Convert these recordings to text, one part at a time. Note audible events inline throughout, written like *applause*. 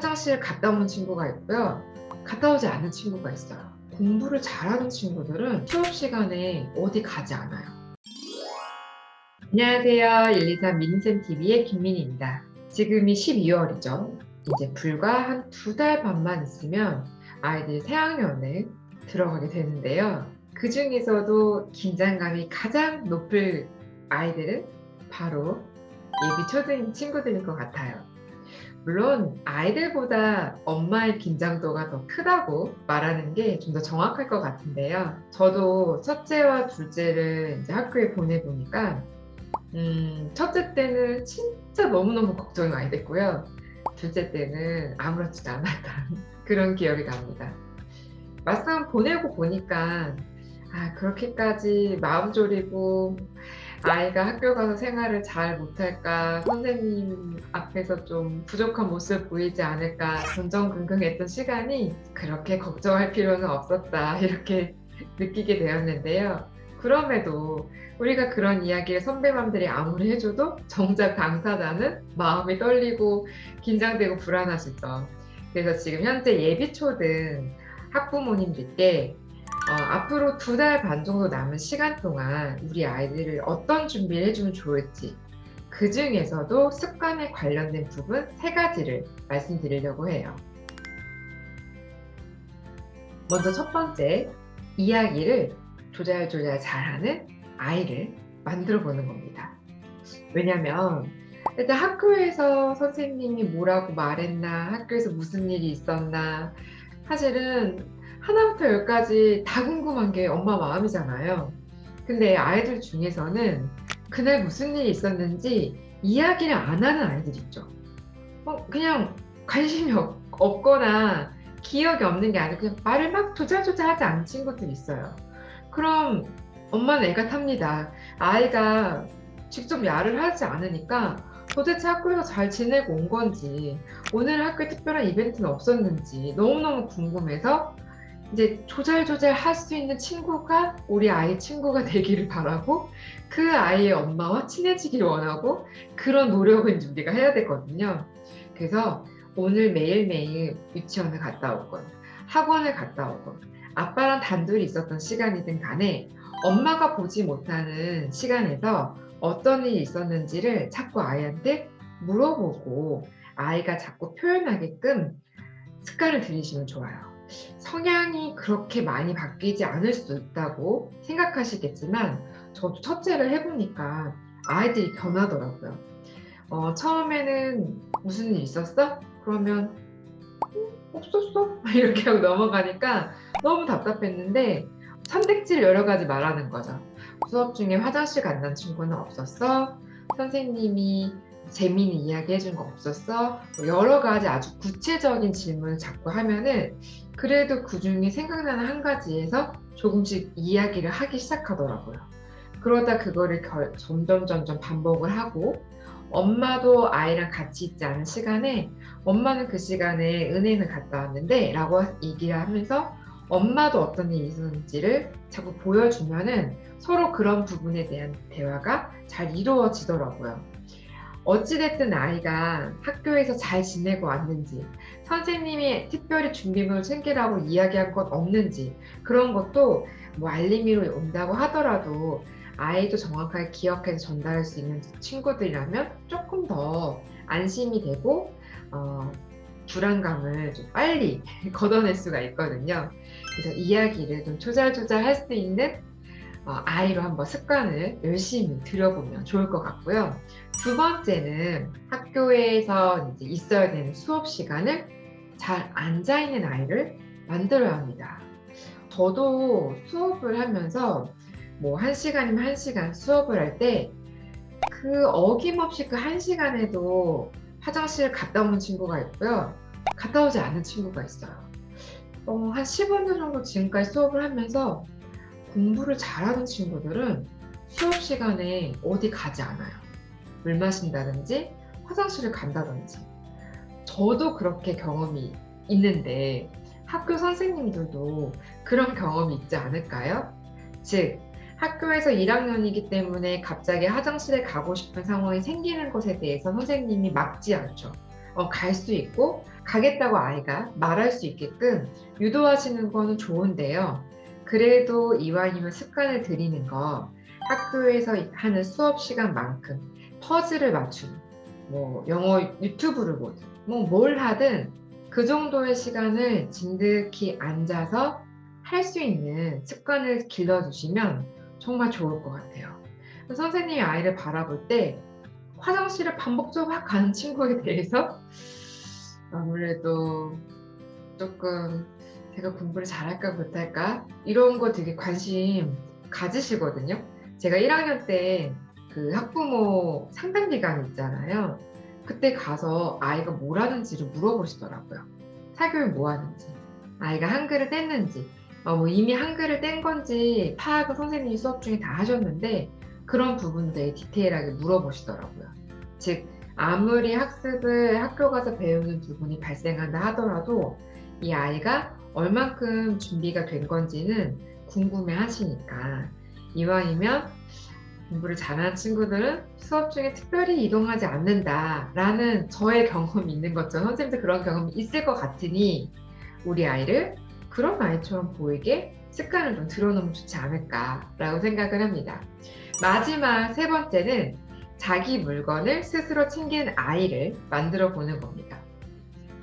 화장실 갔다 오는 친구가 있고요. 갔다 오지 않는 친구가 있어요. 공부를 잘하는 친구들은 수업 시간에 어디 가지 않아요. 안녕하세요. 123 미니쌤 TV의 김민희입니다. 지금이 12월이죠. 이제 불과 한 두 달 반만 있으면 아이들이 새학년에 들어가게 되는데요. 그 중에서도 긴장감이 가장 높을 아이들은 바로 예비 초등인 친구들일 것 같아요. 물론 아이들보다 엄마의 긴장도가 더 크다고 말하는 게 좀 더 정확할 것 같은데요. 저도 첫째와 둘째를 이제 학교에 보내보니까 음, 첫째 때는 진짜 너무너무 걱정이 많이 됐고요. 둘째 때는 아무렇지도 않았던 *laughs* 그런 기억이 납니다. 막상 보내고 보니까 아, 그렇게까지 마음 졸이고 아이가 학교 가서 생활을 잘 못할까 선생님 앞에서 좀 부족한 모습 보이지 않을까 전전긍긍했던 시간이 그렇게 걱정할 필요는 없었다 *laughs* 이렇게 느끼게 되었는데요. 그럼에도 우리가 그런 이야기를 선배맘들이 아무리 해줘도 정작 당사자는 마음이 떨리고 긴장되고 불안하시죠. 그래서 지금 현재 예비초등 학부모님들께 어, 앞으로 두 달 반 정도 남은 시간 동안 우리 아이들을 어떤 준비를 해주면 좋을지 그 중에서도 습관에 관련된 부분 세 가지를 말씀드리려고 해요. 먼저 첫 번째, 이야기를 조잘조잘 잘하는 아이를 만들어 보는 겁니다. 왜냐면 일단 학교에서 선생님이 뭐라고 말했나, 학교에서 무슨 일이 있었나, 사실은 하나부터 열까지 다 궁금한 게 엄마 마음이잖아요. 근데 아이들 중에서는 그날 무슨 일이 있었는지 이야기를 안 하는 아이들 있죠. 어, 그냥 관심이 없, 없거나 기억이 없는 게 아니고 그냥 말을 막 조잘조잘 하지 않는 친구들이 있어요. 그럼 엄마는 애가 탑니다. 아이가 직접 말을 하지 않으니까 도대체 학교에서 잘 지내고 온 건지 오늘 학교에 특별한 이벤트는 없었는지 너무너무 궁금해서 이제 조잘조잘 할 수 있는 친구가 우리 아이 친구가 되기를 바라고 그 아이의 엄마와 친해지기를 원하고 그런 이제 우리가 해야 되거든요. 그래서 오늘 매일매일 유치원을 갔다 오건 학원을 갔다 오건 아빠랑 단둘이 있었던 시간이든 간에 엄마가 보지 못하는 시간에서 어떤 일이 있었는지를 자꾸 아이한테 물어보고 아이가 자꾸 표현하게끔 습관을 들이시면 좋아요. 성향이 그렇게 많이 바뀌지 않을 수도 있다고 생각하시겠지만 저도 첫째를 해보니까 아이들이 변하더라고요. 어, 처음에는 무슨 일 있었어? 그러면 음, 없었어? *laughs* 이렇게 하고 넘어가니까 너무 답답했는데 선택지를 여러 가지 말하는 거죠. 수업 중에 화장실 간다는 친구는 없었어? 선생님이 재미있는 이야기 해준 거 없었어? 뭐 여러 가지 아주 구체적인 질문을 자꾸 하면은 그래도 그 중에 생각나는 한 가지에서 조금씩 이야기를 하기 시작하더라고요. 그러다 그거를 결- 점점 점점 반복을 하고 엄마도 아이랑 같이 있지 않은 시간에 엄마는 그 시간에 은행을 갔다 왔는데 라고 얘기를 하면서 엄마도 어떤 일이 있었는지를 자꾸 보여주면은 서로 그런 부분에 대한 대화가 잘 이루어지더라고요. 어찌됐든 아이가 학교에서 잘 지내고 왔는지, 선생님이 특별히 준비물을 챙기라고 이야기한 것 없는지, 그런 것도 뭐 알림이로 온다고 하더라도 아이도 정확하게 기억해서 전달할 수 있는 친구들이라면 조금 더 안심이 되고, 어, 불안감을 좀 빨리 *laughs* 걷어낼 수가 있거든요. 그래서 이야기를 좀 조잘조잘 할 수 있는 어, 아이로 한번 습관을 열심히 들여보면 좋을 것 같고요. 두 번째는 학교에서 이제 있어야 되는 수업 시간을 잘 앉아 있는 아이를 만들어야 합니다. 저도 수업을 하면서 뭐 한 시간이면 한 시간 수업을 할 때 그 어김없이 그 한 시간에도 화장실 갔다 오는 친구가 있고요. 갔다 오지 않는 친구가 있어요. 어, 한 15년 정도 지금까지 수업을 하면서 공부를 잘하는 친구들은 수업 시간에 어디 가지 않아요. 물 마신다든지 화장실을 간다든지. 저도 그렇게 경험이 있는데 학교 선생님들도 그런 경험이 있지 않을까요? 즉, 학교에서 1학년이기 때문에 갑자기 화장실에 가고 싶은 상황이 생기는 것에 대해서 선생님이 막지 않죠. 어, 갈 수 있고 가겠다고 아이가 말할 수 있게끔 유도하시는 거는 좋은데요. 그래도 이왕이면 습관을 들이는 거 학교에서 하는 수업 시간만큼 퍼즐을 맞추는 뭐 영어 유튜브를 보든 뭐 뭘 하든 그 정도의 시간을 진득히 앉아서 할 수 있는 습관을 길러주시면 정말 좋을 것 같아요. 선생님이 아이를 바라볼 때 화장실을 반복적으로 막 가는 친구에 대해서 아무래도 조금 제가 공부를 잘할까 못할까 이런 거 되게 관심 가지시거든요. 제가 1학년 때 그 학부모 상담 기간 있잖아요. 그때 가서 아이가 뭘 하는지를 물어보시더라고요. 사교육 뭐 하는지, 아이가 한글을 뗐는지, 어, 뭐 이미 한글을 뗀 건지 파악을 선생님이 수업 중에 다 하셨는데 그런 부분들 디테일하게 물어보시더라고요. 즉 아무리 학습을 학교 가서 배우는 부분이 발생한다 하더라도 이 아이가 얼만큼 준비가 된 건지는 궁금해 하시니까 이왕이면 공부를 잘하는 친구들은 수업 중에 특별히 이동하지 않는다라는 저의 경험이 있는 것처럼 선생님도 그런 경험이 있을 것 같으니 우리 아이를 그런 아이처럼 보이게 습관을 좀 들어놓으면 좋지 않을까라고 생각을 합니다. 마지막 세 번째는 자기 물건을 스스로 챙기는 아이를 만들어 보는 겁니다.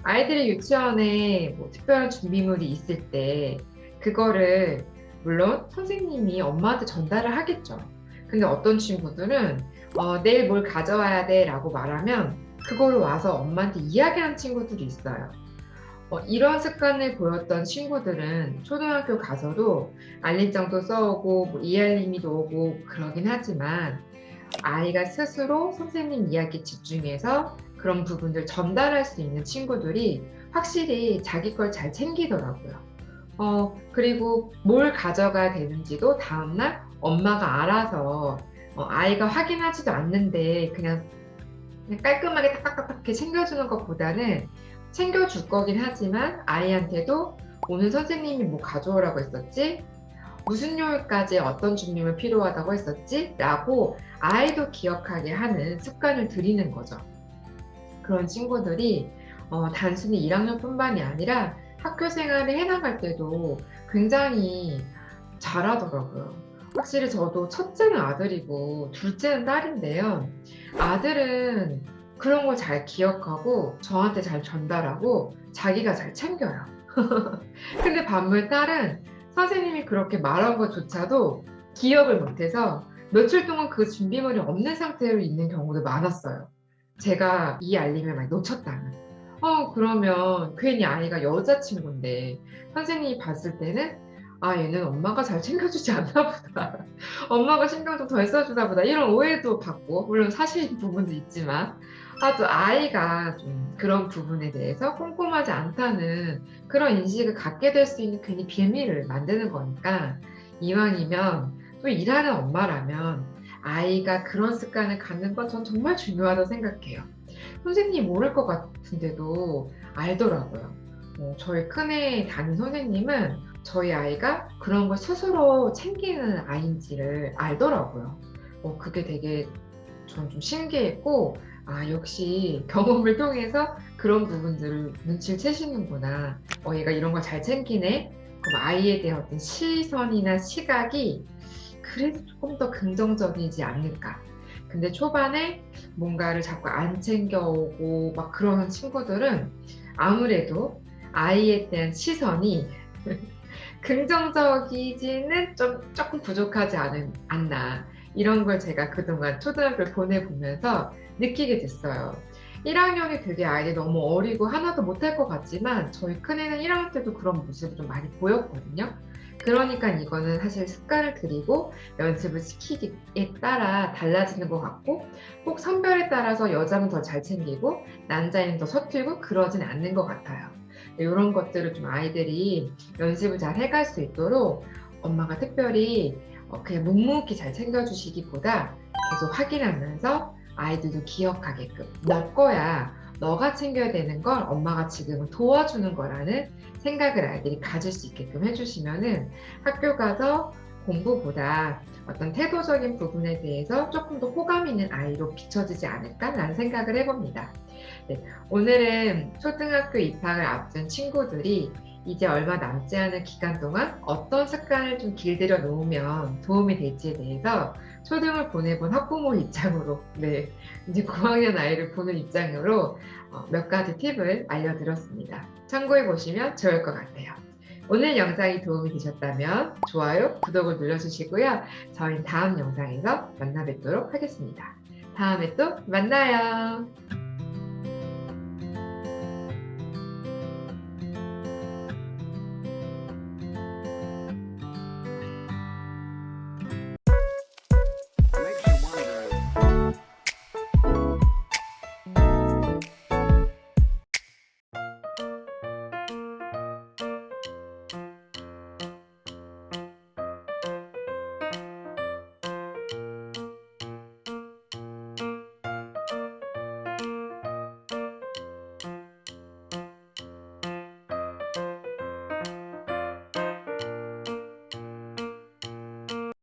아이들이 유치원에 뭐 특별한 준비물이 있을 때 그거를 물론 선생님이 엄마한테 전달을 하겠죠. 근데 어떤 친구들은 어, 내일 뭘 가져와야 돼 라고 말하면 그거를 와서 엄마한테 이야기하는 친구들이 있어요. 어, 이런 습관을 보였던 친구들은 초등학교 가서도 알림장도 써오고 뭐 이알림이도 오고 그러긴 하지만 아이가 스스로 선생님 이야기 집중해서 그런 부분들 전달할 수 있는 친구들이 확실히 자기 걸 잘 챙기더라고요. 어, 그리고 뭘 가져가야 되는지도 다음날 엄마가 알아서 어, 아이가 확인하지도 않는데 그냥, 그냥 깔끔하게 딱딱딱 이렇게 챙겨주는 것보다는 챙겨줄 거긴 하지만 아이한테도 오늘 선생님이 뭐 가져오라고 했었지? 무슨 요일까지 어떤 준비물 필요하다고 했었지? 라고 아이도 기억하게 하는 습관을 들이는 거죠. 그런 친구들이 어, 단순히 1학년뿐만이 아니라 학교 생활을 해나갈 때도 굉장히 잘하더라고요. 확실히 저도 첫째는 아들이고 둘째는 딸인데요. 아들은 그런 걸 잘 기억하고 저한테 잘 전달하고 자기가 잘 챙겨요. *laughs* 근데 반면 딸은 선생님이 그렇게 말한 것조차도 기억을 못해서 며칠 동안 그 준비물이 없는 상태로 있는 경우도 많았어요. 제가 이 알림을 많이 놓쳤다면. 어, 그러면 괜히 아이가 여자친구인데 선생님이 봤을 때는 아, 얘는 엄마가 잘 챙겨주지 않나 보다. *laughs* 엄마가 신경 좀 덜 써주나 보다. 이런 오해도 받고, 물론 사실인 부분도 있지만, 아주 아이가 좀 그런 부분에 대해서 꼼꼼하지 않다는 그런 인식을 갖게 될 수 있는 괜히 비밀을 만드는 거니까, 이왕이면 또 일하는 엄마라면 아이가 그런 습관을 갖는 건 전 정말 중요하다고 생각해요. 선생님이 모를 것 같은데도 알더라고요. 어, 저희 큰애 담임 선생님은 저희 아이가 그런 걸 스스로 챙기는 아이인지를 알더라고요. 어, 그게 되게 전 좀 신기했고, 아, 역시 경험을 통해서 그런 부분들을 눈치를 채시는구나. 어, 얘가 이런 걸 잘 챙기네. 그럼 아이에 대한 어떤 시선이나 시각이 그래도 조금 더 긍정적이지 않을까. 근데 초반에 뭔가를 자꾸 안 챙겨오고 막 그러는 친구들은 아무래도 아이에 대한 시선이 *laughs* 긍정적이지는 좀 조금 부족하지 않은, 않나 이런 걸 제가 그동안 초등학교를 보내보면서 느끼게 됐어요. 1학년이 되게 아이들이 너무 어리고 하나도 못할 것 같지만 저희 큰애는 1학년 때도 그런 모습이 좀 많이 보였거든요. 그러니까 이거는 사실 습관을 들이고 연습을 시키기에 따라 달라지는 것 같고 꼭 성별에 따라서 여자는 더 잘 챙기고 남자는 더 서툴고 그러진 않는 것 같아요. 이런 것들을 좀 아이들이 연습을 잘 해갈 수 있도록 엄마가 특별히 어, 그냥 묵묵히 잘 챙겨주시기보다 계속 확인하면서 아이들도 기억하게끔 너 거야 너가 챙겨야 되는 걸 엄마가 지금은 도와주는 거라는 생각을 아이들이 가질 수 있게끔 해주시면은 학교 가서 공부보다 어떤 태도적인 부분에 대해서 조금 더 호감 있는 아이로 비춰지지 않을까라는 생각을 해봅니다. 네, 오늘은 초등학교 입학을 앞둔 친구들이 이제 얼마 남지 않은 기간 동안 어떤 습관을 좀 길들여 놓으면 도움이 될지에 대해서 초등을 보내본 학부모 *laughs* 입장으로, 네, 이제 9학년 아이를 보는 입장으로 어, 몇 가지 팁을 알려드렸습니다. 참고해 보시면 좋을 것 같아요. 오늘 영상이 도움이 되셨다면 좋아요, 구독을 눌러주시고요. 저희 다음 영상에서 만나 뵙도록 하겠습니다. 다음에 또 만나요.